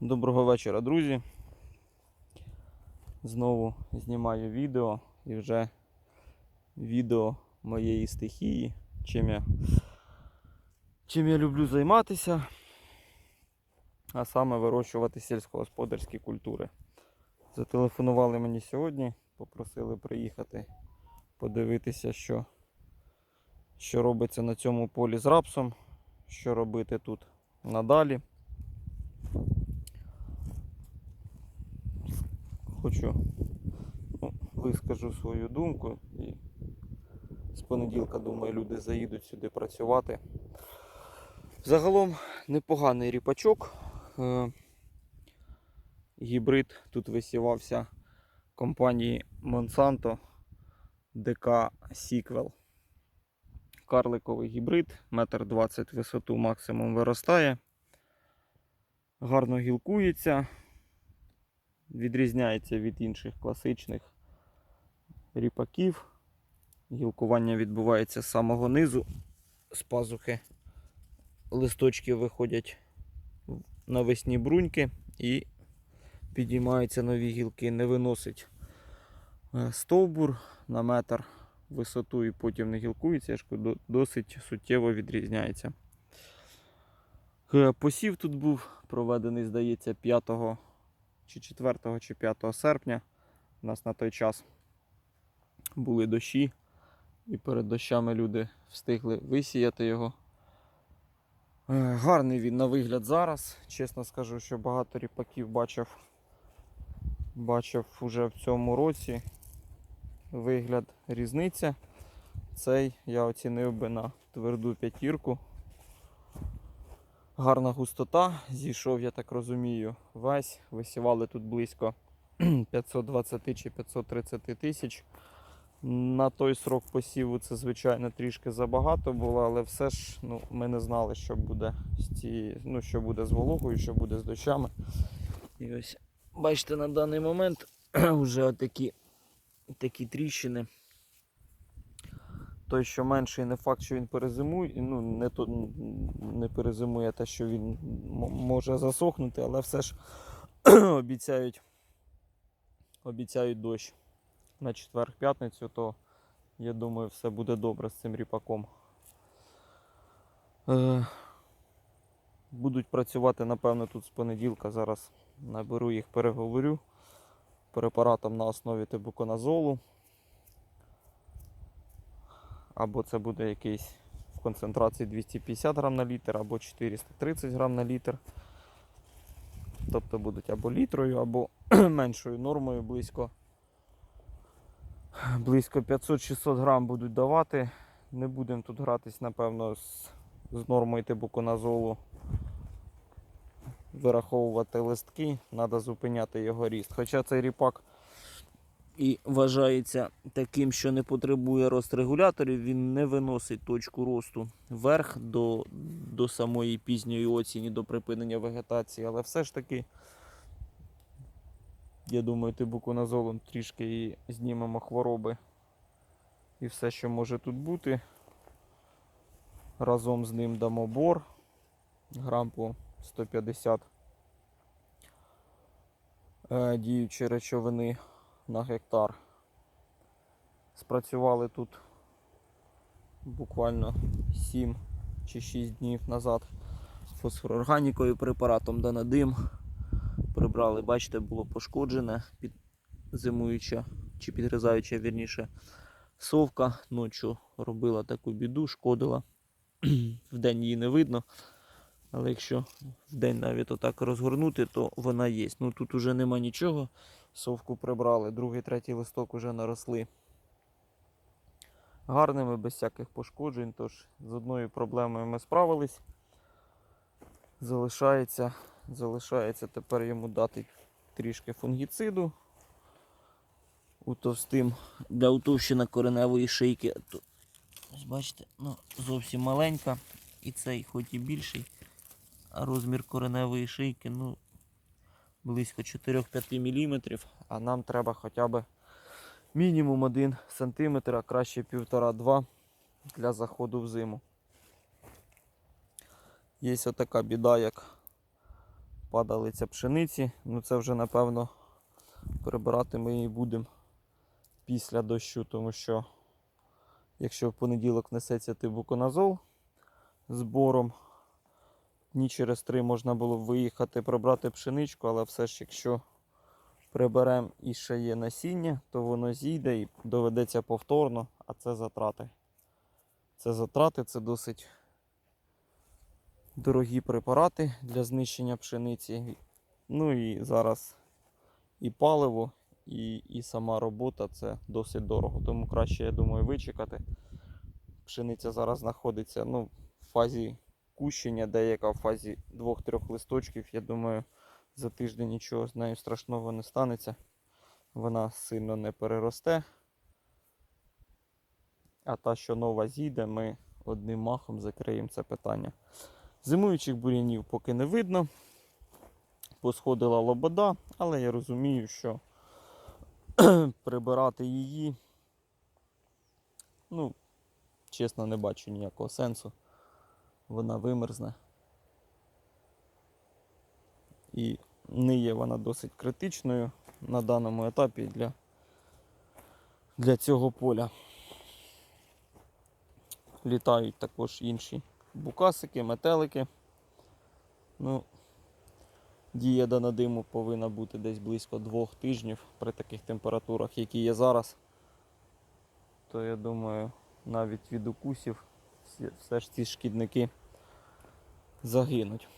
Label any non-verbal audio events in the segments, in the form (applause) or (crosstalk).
Доброго вечора, друзі. Знову знімаю відео і вже відео моєї стихії, чим я, чим я люблю займатися, а саме вирощувати сільськогосподарські культури. Зателефонували мені сьогодні, попросили приїхати подивитися, що, що робиться на цьому полі з рапсом, що робити тут надалі. Хочу ну, вискажу свою думку і з понеділка, думаю, люди заїдуть сюди працювати. Загалом непоганий ріпачок. Е, Гібрид тут висівався компанії Monsanto DK Sequel. Карликовий гібрид, метр двадцять висоту максимум виростає. Гарно гілкується відрізняється від інших класичних ріпаків. Гілкування відбувається з самого низу, з пазухи. Листочки виходять навесні бруньки і підіймаються нові гілки, не виносить е, стовбур на метр висоту і потім не гілкується, досить суттєво відрізняється. Е, Посів тут був проведений, здається, 5 чи 4 чи 5 серпня. У нас на той час були дощі, і перед дощами люди встигли висіяти його. Е, Гарний він на вигляд зараз. Чесно скажу, що багато ріпаків бачив, бачив уже в цьому році. Вигляд різниця. Цей я оцінив би на тверду п'ятірку. Гарна густота. Зійшов, я так розумію, весь. Висівали тут близько (clears throat) 520 чи 530 тисяч. На той срок посіву це, звичайно, трішки забагато було, але все ж ну, ми не знали, що буде з цією, ну, що буде з вологою, що буде з дощами. І ось, бачите, на даний момент (clears throat) вже отакі такі тріщини. Той, що менший, не факт, що він перезимує, ну не то не перезимує те, що він може засохнути, але все ж (clears throat) обіцяють, обіцяють дощ на четвер-п'ятницю, то я думаю, все буде добре з цим ріпаком. Е, будуть працювати, напевно, тут з понеділка. Зараз наберу їх, переговорю препаратом на основі тибуконазолу або це буде якийсь в концентрації 250 грам на літр, або 430 грам на літр. Тобто будуть або літрою, або (clears throat) меншою нормою близько. Близько 500-600 грам будуть давати. Не будемо тут гратись, напевно, з, з нормою тибуконазолу. Вираховувати листки, треба зупиняти його ріст. Хоча цей ріпак і вважається таким, що не потребує рострегуляторів, він не виносить точку росту вверх до, до самої пізньої осені, до припинення вегетації, але все ж таки, я думаю, тибуконазолом трішки і знімемо хвороби. І все, що може тут бути. Разом з ним дамо бор грам по 150 е, діючі речовини на гектар. Спрацювали тут буквально 7 чи 6 днів назад фосфорорганікою препаратом Данадим. Прибрали, бачите, було пошкоджене під зимуюча чи підгризаюча вірніше совка. Ночі робила таку біду, шкодила. (clears throat) Вдень її не видно. Але якщо вдень навіть отак розгорнути, то вона є. Ну тут уже нема нічого. Совку прибрали, другий, третій листок уже наросли гарними, без всяких пошкоджень. Тож з одною проблемою ми справились. Залишається, залишається тепер йому дати трішки фунгіциду. Утовстим для утовщення кореневої шийки. Ось бачите, ну, зовсім маленька. І цей хоч і більший, а розмір кореневої шийки ну, близько 4-5 мм, а нам треба хоча б мінімум 1 см, а краще 1,5-2 для заходу в зиму. Є отака біда, як падалиця пшениці. Ну це вже напевно прибирати ми її будемо після дощу, тому що якщо в понеділок несеться тибуконазол з бором, дні через три можна було виїхати прибрати пшеничку, але все ж якщо приберемо і ще є насіння, то воно зійде і доведеться повторно, а це затрати. Це затрати, це досить дорогі препарати для знищення пшениці. Ну і зараз і паливо, і, і сама робота це досить дорого. Тому краще, я думаю, вичекати. Пшениця зараз знаходиться ну, в фазі кущення, деяка в фазі двох-трьох листочків. Я думаю, за тиждень нічого з нею страшного не станеться. Вона сильно не переросте. А та, що нова зійде, ми одним махом закриємо це питання. Зимуючих бур'янів поки не видно. Посходила лобода, але я розумію, що (clears throat) прибирати її, ну, чесно, не бачу ніякого сенсу. Вона вимерзне. І не є вона досить критичною на даному етапі для, для цього поля. Літають також інші букасики, метелики. Ну, дія дана диму повинна бути десь близько двох тижнів при таких температурах, які є зараз. То я думаю, навіть від укусів все ж ці шкідники загинуть.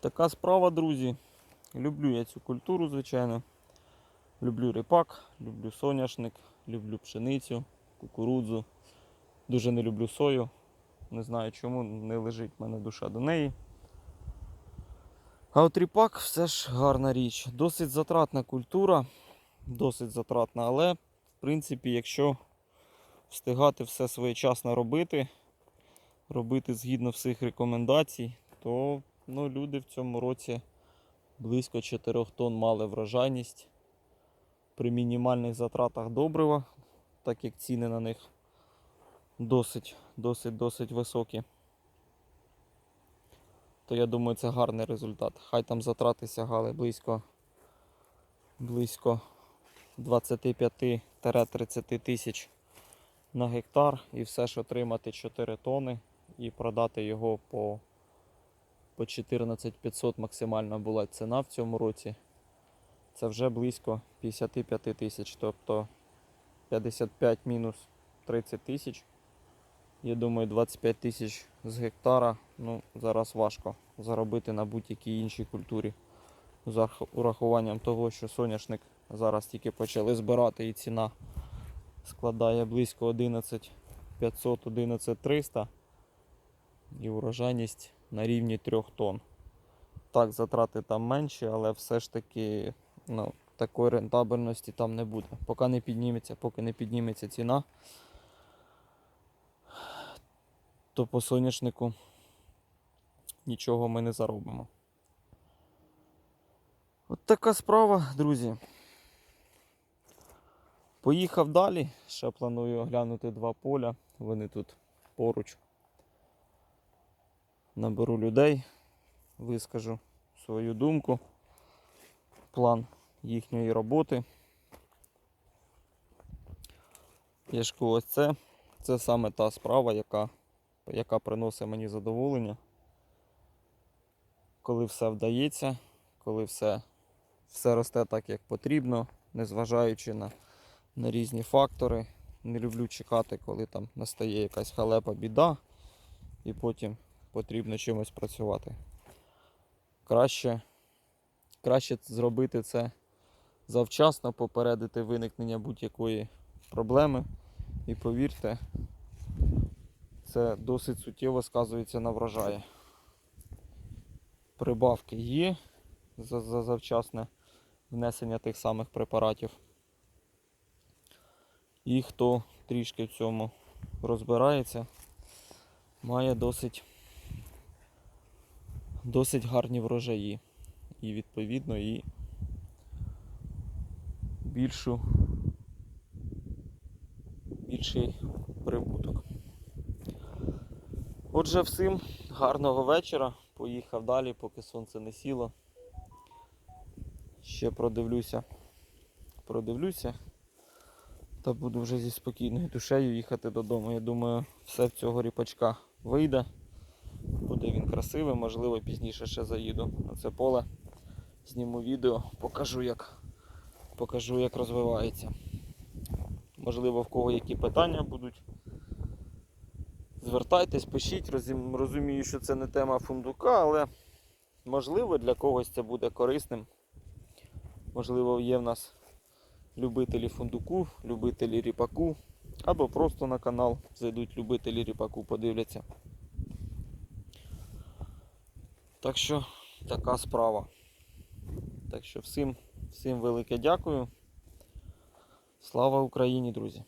Така справа, друзі. Люблю я цю культуру, звичайно. Люблю ріпак, люблю соняшник, люблю пшеницю, кукурудзу. Дуже не люблю сою. Не знаю чому, не лежить в мене душа до неї. А от ріпак все ж гарна річ. Досить затратна культура, досить затратна, але в принципі, якщо встигати все своєчасно робити, робити згідно всіх рекомендацій, то ну, люди в цьому році близько 4 тонн мали врожайність при мінімальних затратах добрива, так як ціни на них досить, досить, досить високі. То я думаю, це гарний результат. Хай там затрати сягали близько, близько 25-30 тисяч на гектар і все ж отримати 4 тони і продати його по, по 14 500 максимальна була ціна в цьому році. Це вже близько 55 тисяч, тобто 55 мінус 30 тисяч. Я думаю, 25 тисяч з гектара ну, зараз важко заробити на будь-якій іншій культурі. З урахуванням того, що соняшник зараз тільки почали збирати і ціна складає близько 11 500 11 300 і урожайність на рівні 3 тонн. Так, затрати там менші, але все ж таки ну, такої рентабельності там не буде. Поки не підніметься, поки не підніметься ціна, то по соняшнику нічого ми не заробимо. От така справа, друзі. Поїхав далі. Ще планую оглянути два поля. Вони тут поруч. Наберу людей, вискажу свою думку, план їхньої роботи. Я ж ось це, це саме та справа, яка, яка приносить мені задоволення. Коли все вдається, коли все, все росте так, як потрібно, незважаючи на, на різні фактори. Не люблю чекати, коли там настає якась халепа, біда, і потім потрібно чимось працювати. Краще, краще зробити це завчасно, попередити виникнення будь-якої проблеми. І повірте, це досить суттєво сказується на врожаї. Прибавки є за, за завчасне внесення тих самих препаратів. І хто трішки в цьому розбирається, має досить, досить гарні врожаї. І відповідно і більшу, більший прибуток. Отже, всім гарного вечора. поїхав далі, поки сонце не сіло. Ще продивлюся. Продивлюся. Та буду вже зі спокійною душею їхати додому. Я думаю, все в цього ріпачка вийде. Буде він красивий, можливо, пізніше ще заїду на це поле. Зніму відео, покажу, як, покажу, як розвивається. Можливо, в кого які питання будуть. Звертайтесь, пишіть, розумію, що це не тема фундука, але можливо для когось це буде корисним. Можливо, є в нас любителі фундуку, любителі ріпаку, або просто на канал зайдуть любителі ріпаку, подивляться. Так що така справа. Так що всім, всім велике дякую. Слава Україні, друзі!